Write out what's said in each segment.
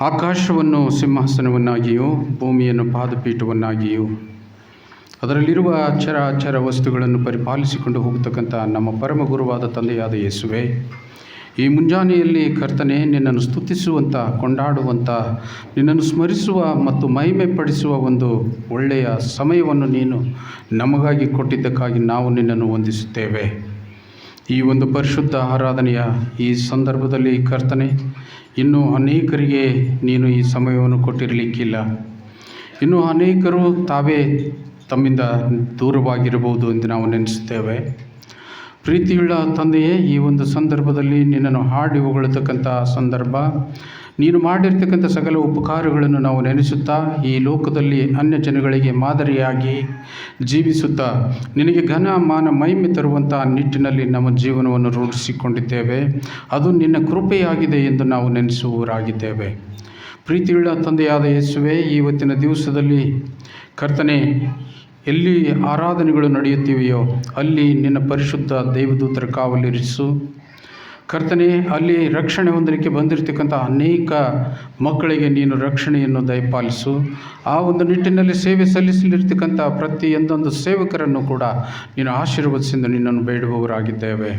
ಆಕಾಶವನ್ನು, ಸಿಂಹಾಸನವನ್ನಾಗಿಯೂ, ಭೂಮಿಯನ್ನು, ಪಾದಪೀಠವನ್ನಾಗಿಯೂ, ಅದರಲ್ಲಿರುವ ಅಕ್ಷರ ಅಕ್ಷರ ವಸ್ತುಗಳನ್ನು ಪರಿಪಾಲಿಸಿಕೊಂಡು ಹೋಗತಕ್ಕಂಥ ನಮ್ಮ ಪರಮ ಗುರುವಾದ ತಂದೆಯಾದ ಯೇಸುವೆ, ಈ ಮುಂಜಾನೆಯಲ್ಲಿ ಕರ್ತನೆ ನಿನ್ನನ್ನು ಸ್ತುತಿಸುವಂಥ, ಕೊಂಡಾಡುವಂಥ, ನಿನ್ನನ್ನು ಸ್ಮರಿಸುವ ಮತ್ತು ಮಹಿಮೆ ಪಡಿಸುವ ಒಂದು ಒಳ್ಳೆಯ ಸಮಯವನ್ನು ನೀನು ನಮಗಾಗಿ ಕೊಟ್ಟಿದ್ದಕ್ಕಾಗಿ ನಾವು ನಿನ್ನನ್ನು ವಂದಿಸುತ್ತೇವೆ. ಈ ಒಂದು ಪರಿಶುದ್ಧ ಆರಾಧನೆಯ ಈ ಸಂದರ್ಭದಲ್ಲಿ ಕರ್ತನೆ, ಇನ್ನೂ ಅನೇಕರಿಗೆ ನೀನು ಈ ಸಮಯವನ್ನು ಕೊಟ್ಟಿರಲಿಕ್ಕಿಲ್ಲ. ಇನ್ನೂ ಅನೇಕರು ತಾವೇ ತಮ್ಮಿಂದ ದೂರವಾಗಿರಬಹುದು ಎಂದು ನಾವು ನೆನೆಸುತ್ತೇವೆ. ಪ್ರೀತಿಯುಳ್ಳ ತಂದೆಯೇ, ಈ ಒಂದು ಸಂದರ್ಭದಲ್ಲಿ ನಿನ್ನನ್ನು ಹಾಡಿ ಹೊಗಳತಕ್ಕಂಥ ಸಂದರ್ಭ ನೀನು ಮಾಡಿರ್ತಕ್ಕಂಥ ಸಕಲ ಉಪಕಾರಗಳನ್ನು ನಾವು ನೆನೆಸುತ್ತಾ ಈ ಲೋಕದಲ್ಲಿ ಅನ್ಯ ಜನಗಳಿಗೆ ಮಾದರಿಯಾಗಿ ಜೀವಿಸುತ್ತಾ ನಿನಗೆ ಘನ ಮಾನ ಮಹಿಮೆ ತರುವಂಥ ನಿಟ್ಟಿನಲ್ಲಿ ನಮ್ಮ ಜೀವನವನ್ನು ರೂಢಿಸಿಕೊಂಡಿದ್ದೇವೆ. ಅದು ನಿನ್ನ ಕೃಪೆಯಾಗಿದೆ ಎಂದು ನಾವು ನೆನೆಸುವವರಾಗಿದ್ದೇವೆ. ಪ್ರೀತಿಯುಳ್ಳ ತಂದೆಯಾದ ಯೇಸುವೆ ಇವತ್ತಿನ ದಿವಸದಲ್ಲಿ ಕರ್ತನೆ, ಎಲ್ಲಿ ಆರಾಧನೆಗಳು ನಡೆಯುತ್ತಿವೆಯೋ ಅಲ್ಲಿ ನಿನ್ನ ಪರಿಶುದ್ಧ ದೇವದೂತರ ಕಾವಲಿರಿಸು. ಕರ್ತನೆ, ಅಲ್ಲಿ ರಕ್ಷಣೆ ಹೊಂದಲಿಕ್ಕೆ ಬಂದಿರತಕ್ಕಂಥ ಅನೇಕ ಮಕ್ಕಳಿಗೆ ನೀನು ರಕ್ಷಣೆಯನ್ನು ದಯಪಾಲಿಸು. ಆ ಒಂದು ನಿಟ್ಟಿನಲ್ಲಿ ಸೇವೆ ಸಲ್ಲಿಸಲಿರ್ತಕ್ಕಂಥ ಪ್ರತಿಯೊಂದೊಂದು ಸೇವಕರನ್ನು ಕೂಡ ನೀನು ಆಶೀರ್ವದಿಸಿಎಂದು ನಿನ್ನನ್ನು ಬೇಡುವವರಾಗಿದ್ದೇವೆ.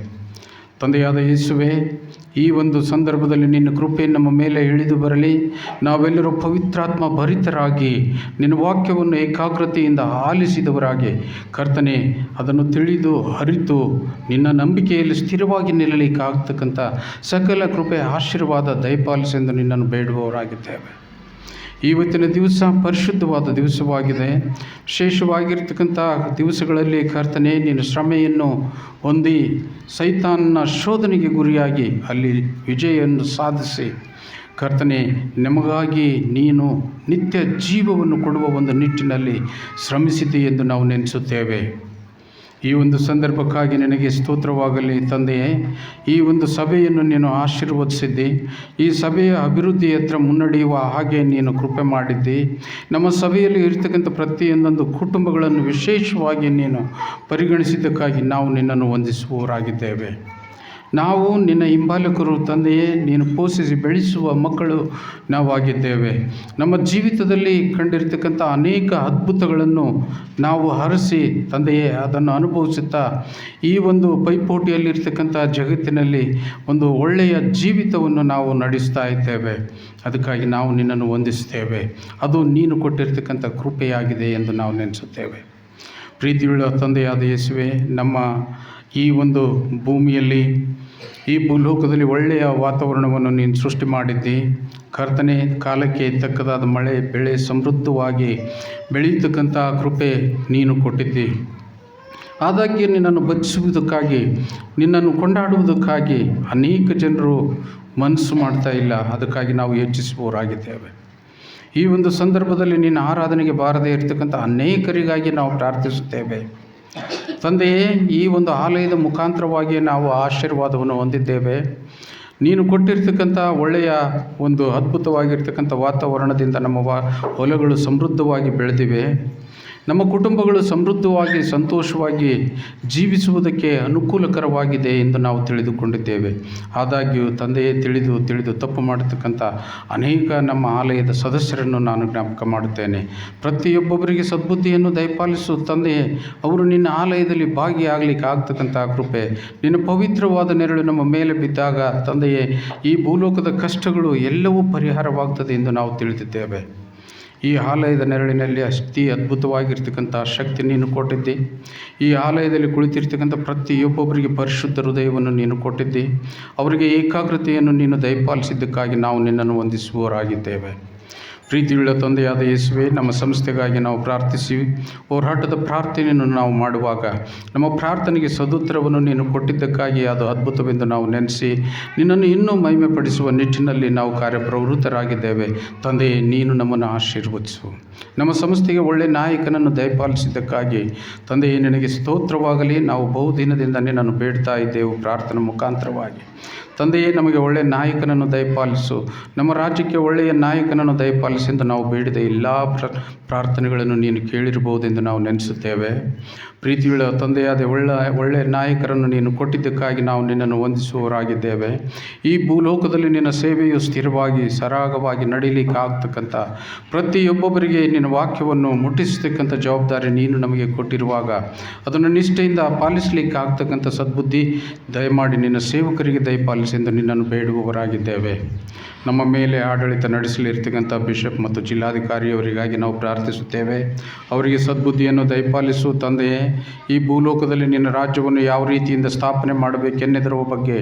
ತಂದೆಯಾದ ಯೇಸುವೆ, ಈ ಒಂದು ಸಂದರ್ಭದಲ್ಲಿ ನಿನ್ನ ಕೃಪೆ ನಮ್ಮ ಮೇಲೆ ಇಳಿದು ಬರಲಿ. ನಾವೆಲ್ಲರೂ ಪವಿತ್ರಾತ್ಮ ಭರಿತರಾಗಿ ನಿನ್ನ ವಾಕ್ಯವನ್ನು ಏಕಾಗ್ರತೆಯಿಂದ ಆಲಿಸಿದವರಾಗಿ. ಕರ್ತನೆ, ಅದನ್ನು ತಿಳಿದು, ಅರಿತು, ನಿನ್ನ ನಂಬಿಕೆಯಲ್ಲಿ ಸ್ಥಿರವಾಗಿ ನಿಲ್ಲಲಿಕ್ಕಾಗ್ತಕ್ಕಂಥ ಸಕಲ ಕೃಪೆ, ಆಶೀರ್ವಾದ ದಯಪಾಲಿಸೆಂದು ನಿನ್ನನ್ನು ಬೇಡುವವರಾಗಿದ್ದೇವೆ. ಇವತ್ತಿನ ದಿವಸ ಪರಿಶುದ್ಧವಾದ ದಿವಸವಾಗಿದೆ. ವಿಶೇಷವಾಗಿರ್ತಕ್ಕಂಥ ದಿವಸಗಳಲ್ಲಿ ಕರ್ತನೆ ನೀನು ಶ್ರಮೆಯನ್ನು ಹೊಂದಿ ಸೈತಾನ್ನ ಶೋಧನೆಗೆ ಗುರಿಯಾಗಿ ಅಲ್ಲಿ ವಿಜಯವನ್ನು ಸಾಧಿಸಿ. ಕರ್ತನೆ, ನಮಗಾಗಿ ನೀನು ನಿತ್ಯ ಜೀವವನ್ನು ಕೊಡುವ ಒಂದು ನಿಟ್ಟಿನಲ್ಲಿ ಶ್ರಮಿಸಿದೆ ಎಂದು ನಾವು ನೆನೆಸುತ್ತೇವೆ. ಈ ಒಂದು ಸಂದರ್ಭಕ್ಕಾಗಿ ನಿನಗೆ ಸ್ತೋತ್ರವಾಗಲಿ ತಂದೆಯೇ. ಈ ಒಂದು ಸಭೆಯನ್ನು ನೀನು ಆಶೀರ್ವದಿಸಿದ್ದಿ. ಈ ಸಭೆಯ ಅಭಿವೃದ್ಧಿ ಹತ್ರ ಮುನ್ನಡೆಯುವ ಹಾಗೆ ನೀನು ಕೃಪೆ ಮಾಡಿದ್ದಿ. ನಮ್ಮ ಸಭೆಯಲ್ಲಿ ಇರತಕ್ಕಂಥ ಪ್ರತಿಯೊಂದೊಂದು ಕುಟುಂಬಗಳನ್ನು ವಿಶೇಷವಾಗಿ ನೀನು ಪರಿಗಣಿಸಿದ್ದಕ್ಕಾಗಿ ನಾವು ನಿನ್ನನ್ನು ವಂದಿಸುವವರಾಗಿದ್ದೇವೆ. ನಾವು ನಿನ್ನ ಹಿಂಬಾಲಕರು ತಂದೆಯೇ, ನೀನು ಪೋಷಿಸಿ ಬೆಳೆಸುವ ಮಕ್ಕಳು ನಾವಾಗಿದ್ದೇವೆ. ನಮ್ಮ ಜೀವಿತದಲ್ಲಿ ಕಂಡಿರ್ತಕ್ಕಂಥ ಅನೇಕ ಅದ್ಭುತಗಳನ್ನು ನಾವು ಹರಸಿ ತಂದೆಯೇ, ಅದನ್ನು ಅನುಭವಿಸುತ್ತಾ, ಈ ಒಂದು ಪೈಪೋಟಿಯಲ್ಲಿರ್ತಕ್ಕಂಥ ಜಗತ್ತಿನಲ್ಲಿ ಒಂದು ಒಳ್ಳೆಯ ಜೀವಿತವನ್ನು ನಾವು ನಡೆಸ್ತಾ ಇದ್ದೇವೆ. ಅದಕ್ಕಾಗಿ ನಾವು ನಿನ್ನನ್ನು ವಂದಿಸುತ್ತೇವೆ. ಅದು ನೀನು ಕೊಟ್ಟಿರ್ತಕ್ಕಂಥ ಕೃಪೆಯಾಗಿದೆ ಎಂದು ನಾವು ನೆನೆಸುತ್ತೇವೆ. ಪ್ರೀತಿಯುಳ್ಳ ತಂದೆಯಾದ ಯೇಸುವೆ, ನಮ್ಮ ಈ ಒಂದು ಭೂಮಿಯಲ್ಲಿ, ಈ ಭೂಲೋಕದಲ್ಲಿ ಒಳ್ಳೆಯ ವಾತಾವರಣವನ್ನು ನೀನು ಸೃಷ್ಟಿ ಮಾಡಿದ್ದಿ. ಕರ್ತನೆ, ಕಾಲಕ್ಕೆ ತಕ್ಕದಾದ ಮಳೆ, ಬೆಳೆ ಸಮೃದ್ಧವಾಗಿ ಬೆಳೆಯತಕ್ಕಂಥ ಕೃಪೆ ನೀನು ಕೊಟ್ಟಿದ್ದಿ. ಆದಾಗ್ಯೂ ನಿನ್ನನ್ನು ಬಚ್ಚಿಸುವುದಕ್ಕಾಗಿ ನಿನ್ನನ್ನು ಕೊಂಡಾಡುವುದಕ್ಕಾಗಿ ಅನೇಕ ಜನರು ಮನಸ್ಸು ಮಾಡ್ತಾ ಇಲ್ಲ. ಅದಕ್ಕಾಗಿ ನಾವು ಯೋಚಿಸುವವರಾಗಿದ್ದೇವೆ. ಈ ಒಂದು ಸಂದರ್ಭದಲ್ಲಿ ನಿನ್ನ ಆರಾಧನೆಗೆ ಬಾರದೇ ಇರತಕ್ಕಂಥ ಅನೇಕರಿಗಾಗಿ ನಾವು ಪ್ರಾರ್ಥಿಸುತ್ತೇವೆ. ತಂದೆಯೇ, ಈ ಒಂದು ಆಲಯದ ಮುಖಾಂತರವಾಗಿ ನಾವು ಆಶೀರ್ವಾದವನ್ನು ಹೊಂದಿದ್ದೇವೆ. ನೀನು ಕೊಟ್ಟಿರ್ತಕ್ಕಂಥ ಒಳ್ಳೆಯ ಒಂದು ಅದ್ಭುತವಾಗಿರ್ತಕ್ಕಂಥ ವಾತಾವರಣದಿಂದ ನಮ್ಮ ವ, ಹೊಲಗಳು ಸಮೃದ್ಧವಾಗಿ ಬೆಳೆದಿವೆ. ನಮ್ಮ ಕುಟುಂಬಗಳು ಸಮೃದ್ಧವಾಗಿ, ಸಂತೋಷವಾಗಿ ಜೀವಿಸುವುದಕ್ಕೆ ಅನುಕೂಲಕರವಾಗಿದೆ ಎಂದು ನಾವು ತಿಳಿದುಕೊಂಡಿದ್ದೇವೆ. ಆದಾಗ್ಯೂ, ತಂದೆಯೇ ತಿಳಿದು ತಿಳಿದು ತಪ್ಪು ಮಾಡತಕ್ಕಂಥ ಅನೇಕ ನಮ್ಮ ಆಲಯದ ಸದಸ್ಯರನ್ನು ನಾನು ಜ್ಞಾಪಕ ಮಾಡುತ್ತೇನೆ. ಪ್ರತಿಯೊಬ್ಬೊಬ್ಬರಿಗೆ ಸದ್ಬುದ್ಧಿಯನ್ನು ದಯಪಾಲಿಸು. ತಂದೆಯೇ, ಅವರು ನಿನ್ನ ಆಲಯದಲ್ಲಿ ಭಾಗಿಯಾಗಲಿಕ್ಕೆ ಆಗ್ತಕ್ಕಂಥ ಕೃಪೆ. ನಿನ್ನ ಪವಿತ್ರವಾದ ನೆರಳು ನಮ್ಮ ಮೇಲೆ ಬಿದ್ದಾಗ ತಂದೆಯೇ, ಈ ಭೂಲೋಕದ ಕಷ್ಟಗಳು ಎಲ್ಲವೂ ಪರಿಹಾರವಾಗ್ತದೆ ಎಂದು ನಾವು ತಿಳಿದಿದ್ದೇವೆ. ಈ ಆಲಯದ ನೆರಳಿನಲ್ಲಿ ಅತಿ ಅದ್ಭುತವಾಗಿರ್ತಕ್ಕಂಥ ಶಕ್ತಿ ನೀನು ಕೊಟ್ಟಿದ್ದಿ. ಈ ಆಲಯದಲ್ಲಿ ಕುಳಿತಿರ್ತಕ್ಕಂಥ ಪ್ರತಿಯೊಬ್ಬೊಬ್ಬರಿಗೆ ಪರಿಶುದ್ಧ ಹೃದಯವನ್ನು ನೀನು ಕೊಟ್ಟಿದ್ದಿ. ಅವರಿಗೆ ಏಕಾಗ್ರತೆಯನ್ನು ನೀನು ದಯಪಾಲಿಸಿದ್ದಕ್ಕಾಗಿ ನಾವು ನಿನ್ನನ್ನು ವಂದಿಸುವವರಾಗಿದ್ದೇವೆ. ಪ್ರೀತಿಯುಳ್ಳ ತಂದೆಯಾದ ಯೇಸುವೆ, ನಮ್ಮ ಸಂಸ್ಥೆಗಾಗಿ ನಾವು ಪ್ರಾರ್ಥಿಸಿ. ಹೋರಾಟದ ಪ್ರಾರ್ಥನೆಯನ್ನು ನಾವು ಮಾಡುವಾಗ ನಮ್ಮ ಪ್ರಾರ್ಥನೆಗೆ ಸದುತ್ತರವನ್ನು ನೀನು ಕೊಟ್ಟಿದ್ದಕ್ಕಾಗಿ ಅದು ಅದ್ಭುತವೆಂದು ನಾವು ನೆನೆಸಿ, ನಿನ್ನನ್ನು ಇನ್ನೂ ಮಹಿಮೆ ಪಡಿಸುವ ನಿಟ್ಟಿನಲ್ಲಿ ನಾವು ಕಾರ್ಯಪ್ರವೃತ್ತರಾಗಿದ್ದೇವೆ. ತಂದೆಯೇ, ನೀನು ನಮ್ಮನ್ನು ಆಶೀರ್ವದಿಸು. ನಮ್ಮ ಸಂಸ್ಥೆಗೆ ಒಳ್ಳೆಯ ನಾಯಕನನ್ನು ದಯಪಾಲಿಸಿದ್ದಕ್ಕಾಗಿ, ತಂದೆಯೇ, ನಿನಗೆ ಸ್ತೋತ್ರವಾಗಲಿ, ನಾವು ಬಹುದಿನದಿಂದ ನಿನ್ನನ್ನು ಬೇಡ್ತಾ ಇದ್ದೆವು ಪ್ರಾರ್ಥನೆ ಮುಖಾಂತರವಾಗಿ. ತಂದೆಯೇ, ನಮಗೆ ಒಳ್ಳೆಯ ನಾಯಕನನ್ನು ದಯಪಾಲಿಸು. ನಮ್ಮ ರಾಜ್ಯಕ್ಕೆ ಒಳ್ಳೆಯ ನಾಯಕನನ್ನು ದಯಪಾಲಿಸು. ದಯಪಾಲಿಸೆಂದು ನಾವು ಬೇಡಿದ ಎಲ್ಲ ಪ್ರ, ಪ್ರಾರ್ಥನೆಗಳನ್ನು ನೀನು ಕೇಳಿರಬಹುದೆಂದು ನಾವು ನೆನೆಸುತ್ತೇವೆ. ಪ್ರೀತಿಯುಳ್ಳ ತಂದೆಯಾದ ಒಳ್ಳೆ ಒಳ್ಳೆಯ ನಾಯಕರನ್ನು ನೀನು ಕೊಟ್ಟಿದ್ದಕ್ಕಾಗಿ ನಾವು ನಿನ್ನನ್ನು ವಂದಿಸುವವರಾಗಿದ್ದೇವೆ. ಈ ಭೂಲೋಕದಲ್ಲಿ ನಿನ್ನ ಸೇವೆಯು ಸ್ಥಿರವಾಗಿ, ಸರಾಗವಾಗಿ ನಡೀಲಿಕ್ಕೆ ಆಗ್ತಕ್ಕಂಥ ಪ್ರತಿಯೊಬ್ಬೊಬ್ಬರಿಗೆ ನಿನ್ನ ವಾಕ್ಯವನ್ನು ಮುಟ್ಟಿಸತಕ್ಕಂಥ ಜವಾಬ್ದಾರಿ ನೀನು ನಮಗೆ ಕೊಟ್ಟಿರುವಾಗ ಅದನ್ನು ನಿಷ್ಠೆಯಿಂದ ಪಾಲಿಸಲಿಕ್ಕೆ ಆಗ್ತಕ್ಕಂಥ ಸದ್ಬುದ್ಧಿ, ದಯಮಾಡಿ ನಿನ್ನ ಸೇವಕರಿಗೆ ದಯಪಾಲಿಸೆಂದು ನಿನ್ನನ್ನು ಬೇಡುವವರಾಗಿದ್ದೇವೆ. ನಮ್ಮ ಮೇಲೆ ಆಡಳಿತ ನಡೆಸಲಿರ್ತಕ್ಕಂಥ ಬಿಷಪ್ ಮತ್ತು ಜಿಲ್ಲಾಧಿಕಾರಿಯವರಿಗಾಗಿ ನಾವು ಪ್ರಾರ್ಥಿಸುತ್ತೇವೆ. ಅವರಿಗೆ ಸದ್ಬುದ್ಧಿಯನ್ನು ದಯಪಾಲಿಸು ತಂದೆಯೇ, ಈ ಭೂಲೋಕದಲ್ಲಿ ನಿನ್ನ ರಾಜ್ಯವನ್ನು ಯಾವ ರೀತಿಯಿಂದ ಸ್ಥಾಪನೆ ಮಾಡಬೇಕೆನ್ನೆದರ ಬಗ್ಗೆ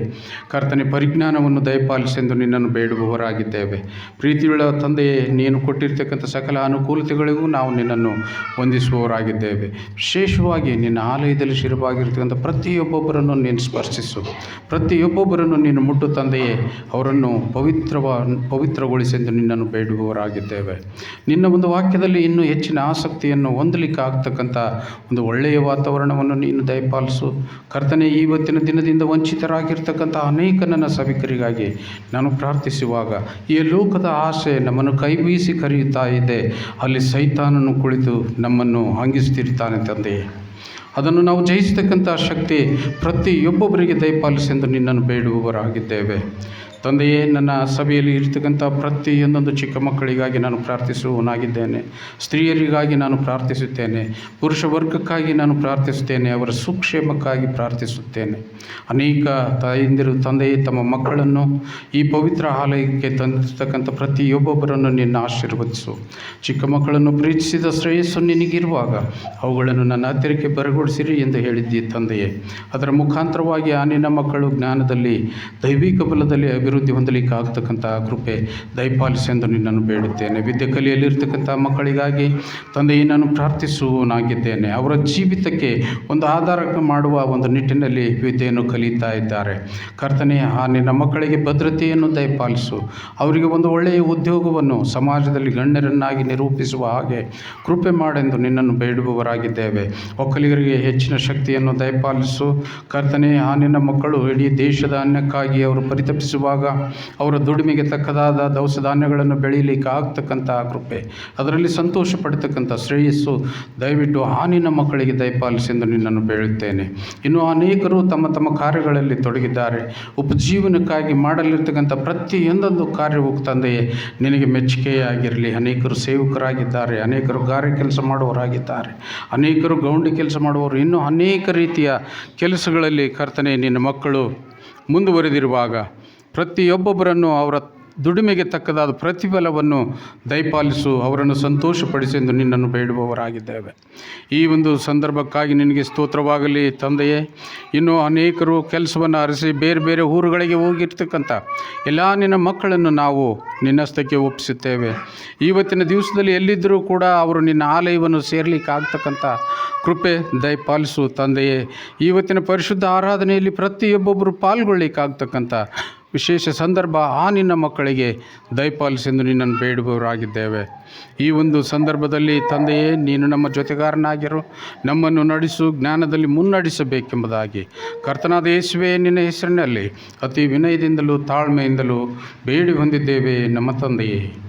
ಕರ್ತನೆ ಪರಿಜ್ಞಾನವನ್ನು ದಯಪಾಲಿಸೆಂದು ನಿನ್ನನ್ನು ಬೇಡುವವರಾಗಿದ್ದೇವೆ. ಪ್ರೀತಿಯುಳ್ಳ ತಂದೆಯೇ, ನೀನು ಕೊಟ್ಟಿರ್ತಕ್ಕಂಥ ಸಕಲ ಅನುಕೂಲತೆಗಳಿಗೂ ನಾವು ನಿನ್ನನ್ನು ಹೊಂದಿಸುವವರಾಗಿದ್ದೇವೆ ವಿಶೇಷವಾಗಿ ನಿನ್ನ ಆಲಯದಲ್ಲಿ ಶಿರವಾಗಿರ್ತಕ್ಕಂಥ ಪ್ರತಿಯೊಬ್ಬೊಬ್ಬರನ್ನು ನೀನು ಸ್ಪರ್ಶಿಸು. ಪ್ರತಿಯೊಬ್ಬೊಬ್ಬರನ್ನು ನೀನು ಮುಟ್ಟು ತಂದೆಯೇ, ಅವರನ್ನು ಪವಿತ್ರವ ಪವಿತ್ರಗೊಳಿಸೆಂದು ನಿನ್ನನ್ನು ಬೇಡುವವರಾಗಿದ್ದೇವೆ. ನಿನ್ನ ಒಂದು ವಾಕ್ಯದಲ್ಲಿ ಇನ್ನೂ ಹೆಚ್ಚಿನ ಆಸಕ್ತಿಯನ್ನು ಹೊಂದಲಿಕ್ಕೆ ಆಗ್ತಕ್ಕಂಥ ಒಂದು ಒಳ್ಳೆಯ ವಾತಾವರಣವನ್ನು ನೀನು ದಯಪಾಲಿಸು. ಕರ್ತನೆ ಇವತ್ತಿನ ದಿನದಿಂದ ವಂಚಿತರಾಗಿರ್ತಕ್ಕಂಥ ಅನೇಕ ನನ್ನ ಸಭಿಕರಿಗಾಗಿ ನಾನು ಪ್ರಾರ್ಥಿಸುವಾಗ ಈ ಲೋಕದ ಆಸೆ ನಮ್ಮನ್ನು ಕೈ ಬೀಸಿ ಕರೆಯುತ್ತಾ ಇದೆ. ಅಲ್ಲಿ ಸೈತಾನನು ಕುಳಿತು ನಮ್ಮನ್ನು ಹಂಗಿಸ್ತಿರ್ತಾನೆ ತಂದೆ. ಅದನ್ನು ನಾವು ಜಯಿಸತಕ್ಕಂಥ ಶಕ್ತಿ ಪ್ರತಿಯೊಬ್ಬೊಬ್ಬರಿಗೆ ದಯಪಾಲಿಸೆಂದು ನಿನ್ನನ್ನು ಬೇಡುವವರಾಗಿದ್ದೇವೆ. ತಂದೆಯೇ, ನನ್ನ ಸಭೆಯಲ್ಲಿ ಇರ್ತಕ್ಕಂಥ ಪ್ರತಿಯೊಂದೊಂದು ಚಿಕ್ಕ ಮಕ್ಕಳಿಗಾಗಿ ನಾನು ಪ್ರಾರ್ಥಿಸುವನಾಗಿದ್ದೇನೆ ಸ್ತ್ರೀಯರಿಗಾಗಿ ನಾನು ಪ್ರಾರ್ಥಿಸುತ್ತೇನೆ. ಪುರುಷ ವರ್ಗಕ್ಕಾಗಿ ನಾನು ಪ್ರಾರ್ಥಿಸುತ್ತೇನೆ. ಅವರ ಸುಕ್ಷೇಮಕ್ಕಾಗಿ ಪ್ರಾರ್ಥಿಸುತ್ತೇನೆ. ಅನೇಕ ತಾಯಂದಿರು, ತಂದೆಯೇ, ತಮ್ಮ ಮಕ್ಕಳನ್ನು ಈ ಪವಿತ್ರ ಆಲಯಕ್ಕೆ ತಂದಿರ್ತಕ್ಕಂಥ ಪ್ರತಿಯೊಬ್ಬೊಬ್ಬರನ್ನು ನಿನ್ನ ಆಶೀರ್ವದಿಸು. ಚಿಕ್ಕ ಮಕ್ಕಳನ್ನು ಪ್ರೀತಿಸಿದ ಶ್ರೇಯಸ್ಸು ನಿನಗಿರುವಾಗ ಅವುಗಳನ್ನು ನನ್ನ ಹತ್ತಿರಕ್ಕೆ ಬರಗೊಡಿಸಿರಿ ಎಂದು ಹೇಳಿದ್ದೀ ತಂದೆಯೇ. ಅದರ ಮುಖಾಂತರವಾಗಿ ಆ ನಿನ್ನ ಮಕ್ಕಳು ಜ್ಞಾನದಲ್ಲಿ ದೈವಿಕ ಬಲದಲ್ಲಿ ಅಭಿವೃದ್ಧಿ ಹೊಂದಲಿಕ್ಕೆ ಆಗ್ತಕ್ಕಂಥ ಕೃಪೆ ದಯಪಾಲಿಸೆಂದು ನಿನ್ನನ್ನು ಬೇಡುತ್ತೇನೆ. ವಿದ್ಯೆ ಕಲಿಯಲ್ಲಿರ್ತಕ್ಕಂಥ ಮಕ್ಕಳಿಗಾಗಿ ತಂದೆಯೇ, ನಾನು ಪ್ರಾರ್ಥಿಸುವನಾಗಿದ್ದೇನೆ ಅವರ ಜೀವಿತಕ್ಕೆ ಒಂದು ಆಧಾರ ಮಾಡುವ ಒಂದು ನಿಟ್ಟಿನಲ್ಲಿ ವಿದ್ಯೆಯನ್ನು ಕಲಿತಾ ಇದ್ದಾರೆ. ಕರ್ತನೆ, ಆ ನಿನ್ನ ಮಕ್ಕಳಿಗೆ ಭದ್ರತೆಯನ್ನು ದಯಪಾಲಿಸು. ಅವರಿಗೆ ಒಂದು ಒಳ್ಳೆಯ ಉದ್ಯೋಗವನ್ನು ಸಮಾಜದಲ್ಲಿ ಗಣ್ಯರನ್ನಾಗಿ ನಿರೂಪಿಸುವ ಹಾಗೆ ಕೃಪೆ ಮಾಡೆಂದು ನಿನ್ನನ್ನು ಬೇಡುವವರಾಗಿದ್ದೇವೆ. ಒಕ್ಕಲಿಗರಿಗೆ ಹೆಚ್ಚಿನ ಶಕ್ತಿಯನ್ನು ದಯಪಾಲಿಸು. ಕರ್ತನೆ, ಆ ನಿನ್ನ ಮಕ್ಕಳು ಇಡೀ ದೇಶದ ಅನ್ನಕ್ಕಾಗಿ ಅವರು ಪರಿತಪಿಸುವಾಗ ಅವರ ದುಡಿಮೆಗೆ ತಕ್ಕದಾದ ದವಸ ಧಾನ್ಯಗಳನ್ನು ಬೆಳೀಲಿಕ್ಕೆ ಆಗ್ತಕ್ಕಂಥ ಕೃಪೆ. ಅದರಲ್ಲಿ ಸಂತೋಷ ಪಡ್ತಕ್ಕಂಥ ಶ್ರೇಯಸ್ಸು ದಯವಿಟ್ಟು ಆ ನಿನ್ನ ಮಕ್ಕಳಿಗೆ ದಯಪಾಲಿಸೆಂದು ನಿನ್ನನ್ನು ಬೇಳುತ್ತೇನೆ ಇನ್ನು ಅನೇಕರು ತಮ್ಮ ತಮ್ಮ ಕಾರ್ಯಗಳಲ್ಲಿ ತೊಡಗಿದ್ದಾರೆ. ಉಪಜೀವನಕ್ಕಾಗಿ ಮಾಡಲಿರ್ತಕ್ಕಂಥ ಪ್ರತಿಯೊಂದೊಂದು ಕಾರ್ಯವು ತಂದೆಯೇ, ನಿನಗೆ ಮೆಚ್ಚುಗೆಯಾಗಿರಲಿ. ಅನೇಕರು ಸೇವಕರಾಗಿದ್ದಾರೆ, ಅನೇಕರು ಗಾರೆ ಕೆಲಸ ಮಾಡುವವರಾಗಿದ್ದಾರೆ. ಅನೇಕರು ಗೌಂಡಿ ಕೆಲಸ ಮಾಡುವವರು. ಇನ್ನೂ ಅನೇಕ ರೀತಿಯ ಕೆಲಸಗಳಲ್ಲಿ ಕರ್ತನೆ, ನಿನ್ನ ಮಕ್ಕಳು ಮುಂದುವರೆದಿರುವಾಗ ಪ್ರತಿಯೊಬ್ಬೊಬ್ಬರನ್ನು ಅವರ ದುಡಿಮೆಗೆ ತಕ್ಕದಾದ ಪ್ರತಿಫಲವನ್ನು ದಯಪಾಲಿಸು, ಅವರನ್ನು ಸಂತೋಷಪಡಿಸೆಂದು ನಿನ್ನನ್ನು ಬೇಡುವವರಾಗಿದ್ದೇವೆ. ಈ ಒಂದು ಸಂದರ್ಭಕ್ಕಾಗಿ ನಿನಗೆ ಸ್ತೋತ್ರವಾಗಲಿ ತಂದೆಯೇ. ಇನ್ನೂ ಅನೇಕರು ಕೆಲಸವನ್ನು ಅರಸಿ ಬೇರೆ ಬೇರೆ ಊರುಗಳಿಗೆ ಹೋಗಿರ್ತಕ್ಕಂಥ ಎಲ್ಲ ನಿನ್ನ ಮಕ್ಕಳನ್ನು ನಾವು ನಿನ್ನಸ್ತಕ್ಕೆ ಒಪ್ಪಿಸುತ್ತೇವೆ. ಇವತ್ತಿನ ದಿವಸದಲ್ಲಿ ಎಲ್ಲಿದ್ದರೂ ಕೂಡ ಅವರು ನಿನ್ನ ಆಲಯವನ್ನು ಸೇರಲಿಕ್ಕೆ ಆಗ್ತಕ್ಕಂಥ ಕೃಪೆ ದಯಪಾಲಿಸು ತಂದೆಯೇ. ಇವತ್ತಿನ ಪರಿಶುದ್ಧ ಆರಾಧನೆಯಲ್ಲಿ ಪ್ರತಿಯೊಬ್ಬೊಬ್ಬರು ಪಾಲ್ಗೊಳ್ಳಿಕ್ಕಾಗ್ತಕ್ಕಂಥ ವಿಶೇಷ ಸಂದರ್ಭ ಆ ನಿನ್ನ ಮಕ್ಕಳಿಗೆ ದಯಪಾಲಿಸೆಂದು ನಿನ್ನನ್ನು ಬೇಡುವವರಾಗಿದ್ದೇವೆ. ಈ ಒಂದು ಸಂದರ್ಭದಲ್ಲಿ ತಂದೆಯೇ, ನೀನು ನಮ್ಮ ಜೊತೆಗಾರನಾಗಿರು, ನಮ್ಮನ್ನು ನಡೆಸು, ಜ್ಞಾನದಲ್ಲಿ ಮುನ್ನಡೆಸಬೇಕೆಂಬುದಾಗಿ. ಕರ್ತನಾದ ಯೇಸುವೆ, ನಿನ್ನ ಹೆಸರಿನಲ್ಲಿ ಅತಿ ವಿನಯದಿಂದಲೂ ತಾಳ್ಮೆಯಿಂದಲೂ ಬೇಡಿ ಹೊಂದಿದ್ದೇವೆ ನಮ್ಮ ತಂದೆಯೇ.